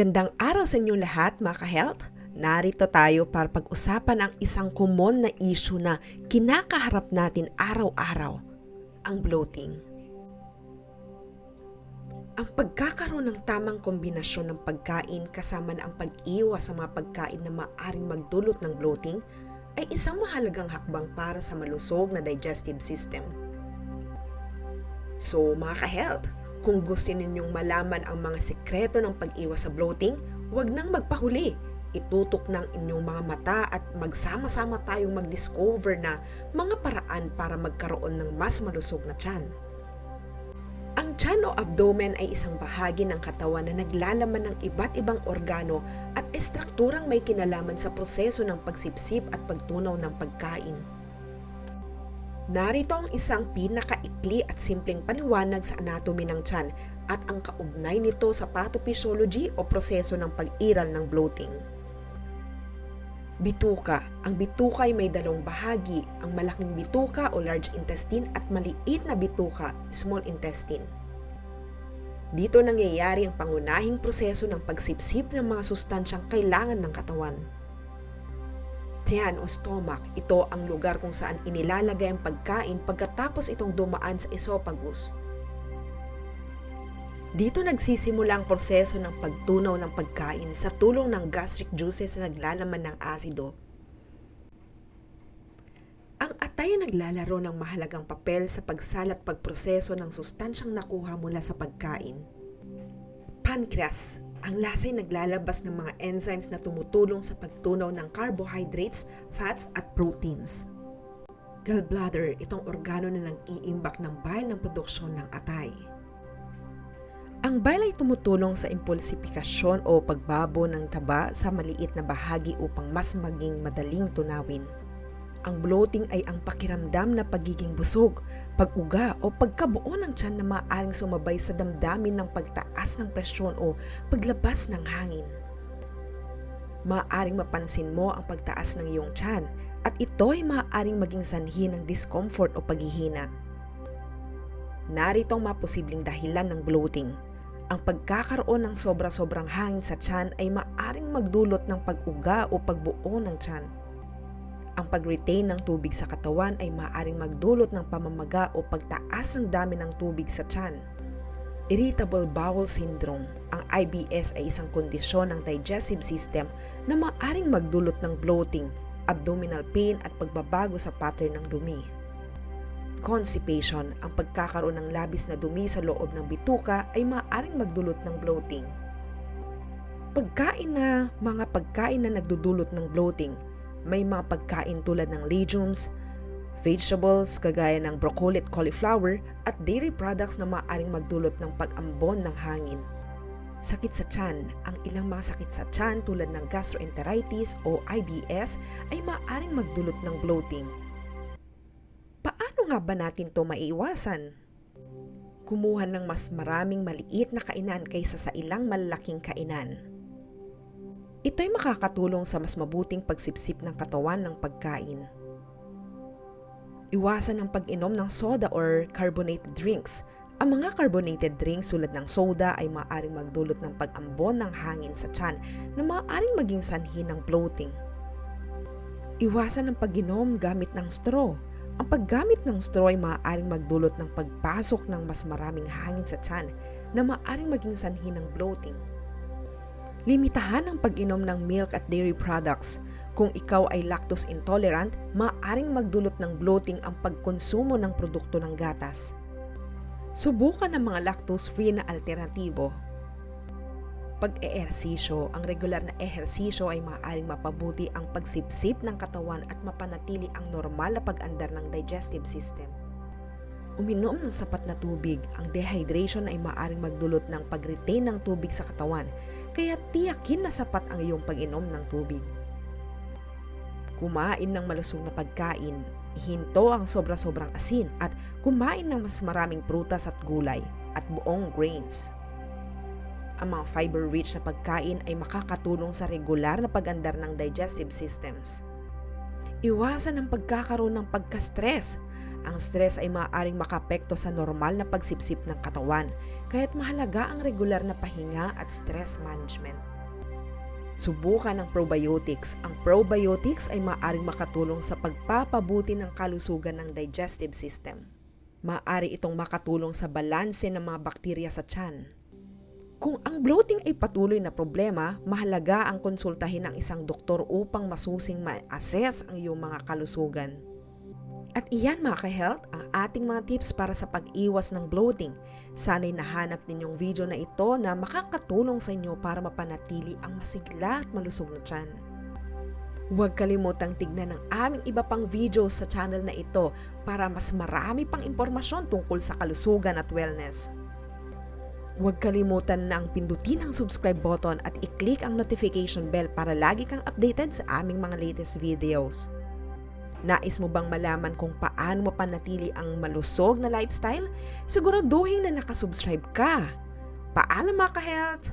Magandang araw sa inyong lahat mga ka-health. Narito tayo para pag-usapan ang isang common na issue na kinakaharap natin araw-araw, ang bloating. Ang pagkakaroon ng tamang kombinasyon ng pagkain kasama na ang pag-iwas sa mga pagkain na maaring magdulot ng bloating ay isang mahalagang hakbang para sa malusog na digestive system. So mga ka-health, kung gusto ninyong malaman ang mga sekreto ng pag-iwas sa bloating, huwag nang magpahuli. Itutok ng inyong mga mata at magsama-sama tayong mag-discover na mga paraan para magkaroon ng mas malusog na tiyan. Ang tiyan o abdomen ay isang bahagi ng katawan na naglalaman ng iba't ibang organo at estrukturang may kinalaman sa proseso ng pagsipsip at pagtunaw ng pagkain. Narito ang isang pinakaikli at simpleng paliwanag sa anatomy ng tiyan at ang kaugnay nito sa pathophysiology o proseso ng pag-iral ng bloating. Bituka. Ang bituka ay may dalawang bahagi, ang malaking bituka o large intestine at maliit na bituka, small intestine. Dito nangyayari ang pangunahing proseso ng pagsipsip ng mga sustansyang kailangan ng katawan tiyan o stomach, ito ang lugar kung saan inilalagay ang pagkain pagkatapos itong dumaan sa esophagus. Dito nagsisimula ang proseso ng pagtunaw ng pagkain sa tulong ng gastric juices na naglalaman ng asido. Ang atay ay naglalaro ng mahalagang papel sa pagsalat pagproseso ng sustansyang nakuha mula sa pagkain. Pancreas ang lasa'y naglalabas ng mga enzymes na tumutulong sa pagtunaw ng carbohydrates, fats at proteins. Gallbladder, itong organo na nag-iimbak ng bile ng produksyon ng atay. Ang bile ay tumutulong sa impulsifikasyon o pagbabo ng taba sa maliit na bahagi upang mas maging madaling tunawin. Ang bloating ay ang pakiramdam na pagiging busog, pag-uga o pagkabuo ng tiyan na maaaring sumabay sa damdamin ng pagtaas ng presyon o paglabas ng hangin. Maaaring mapansin mo ang pagtaas ng iyong tiyan at ito ay maaaring maging sanhi ng discomfort o paghihina. Narito ang maposibleng dahilan ng bloating. Ang pagkakaroon ng sobra-sobrang hangin sa tiyan ay maaaring magdulot ng pag-uga o pagbuo ng tiyan ang pag-retain ng tubig sa katawan ay maaaring magdulot ng pamamaga o pagtaas ng dami ng tubig sa tiyan. Irritable bowel syndrome. Ang IBS ay isang kondisyon ng digestive system na maaaring magdulot ng bloating, abdominal pain at pagbabago sa pattern ng dumi. Constipation, ang pagkakaroon ng labis na dumi sa loob ng bituka ay maaaring magdulot ng bloating. Pagkain na mga pagkain na nagdudulot ng bloating – may mga pagkain tulad ng legumes, vegetables kagaya ng broccoli at cauliflower at dairy products na maaaring magdulot ng pag-ambon ng hangin. Sakit sa tiyan. Ang ilang mga sakit sa tiyan tulad ng gastroenteritis o IBS ay maaaring magdulot ng bloating. Paano nga ba natin to maiiwasan? Kumuha ng mas maraming maliit na kainan kaysa sa ilang malalaking kainan. Ito'y makakatulong sa mas mabuting pagsipsip ng katawan ng pagkain. Iwasan ang pag-inom ng soda or carbonated drinks. Ang mga carbonated drinks tulad ng soda ay maaaring magdulot ng pag-ambon ng hangin sa tiyan na maaaring maging sanhi ng bloating. Iwasan ang pag-inom gamit ng straw. Ang paggamit ng straw ay maaaring magdulot ng pagpasok ng mas maraming hangin sa tiyan na maaaring maging sanhi ng bloating. Limitahan ang pag-inom ng milk at dairy products. Kung ikaw ay lactose intolerant, maaring magdulot ng bloating ang pagkonsumo ng produkto ng gatas. Subukan ang mga lactose-free na alternatibo. Pag-eehersisyo, ang regular na ehersisyo ay maaaring mapabuti ang pagsipsip ng katawan at mapanatili ang normal na pag-andar ng digestive system. Uminom ng sapat na tubig, ang dehydration ay maaaring magdulot ng pag-retain ng tubig sa katawan kaya tiyakin na sapat ang iyong pag-inom ng tubig. Kumain ng malusog na pagkain, hinto ang sobra-sobrang asin at kumain ng mas maraming prutas at gulay at buong grains. Ang mga fiber-rich na pagkain ay makakatulong sa regular na pagandar ng digestive systems. Iwasan ang pagkakaroon ng pagka-stress ang stress ay maaaring makapekto sa normal na pagsipsip ng katawan, kaya't mahalaga ang regular na pahinga at stress management. Subukan ng probiotics. Ang probiotics ay maaaring makatulong sa pagpapabuti ng kalusugan ng digestive system. Maaari itong makatulong sa balanse ng mga bakterya sa tiyan. Kung ang bloating ay patuloy na problema, mahalaga ang konsultahin ng isang doktor upang masusing ma-assess ang iyong mga kalusugan. At iyan mga ka-health, ang ating mga tips para sa pag-iwas ng bloating. Sana'y nahanap ninyong video na ito na makakatulong sa inyo para mapanatili ang masigla at malusog na tiyan. Huwag kalimutang tignan ang aming iba pang videos sa channel na ito para mas marami pang impormasyon tungkol sa kalusugan at wellness. Huwag kalimutan na ang pindutin ang subscribe button at i-click ang notification bell para lagi kang updated sa aming mga latest videos. Nais mo bang malaman kung paano mapanatili ang malusog na lifestyle? Siguraduhin na nakasubscribe ka. Paalam mga ka-health!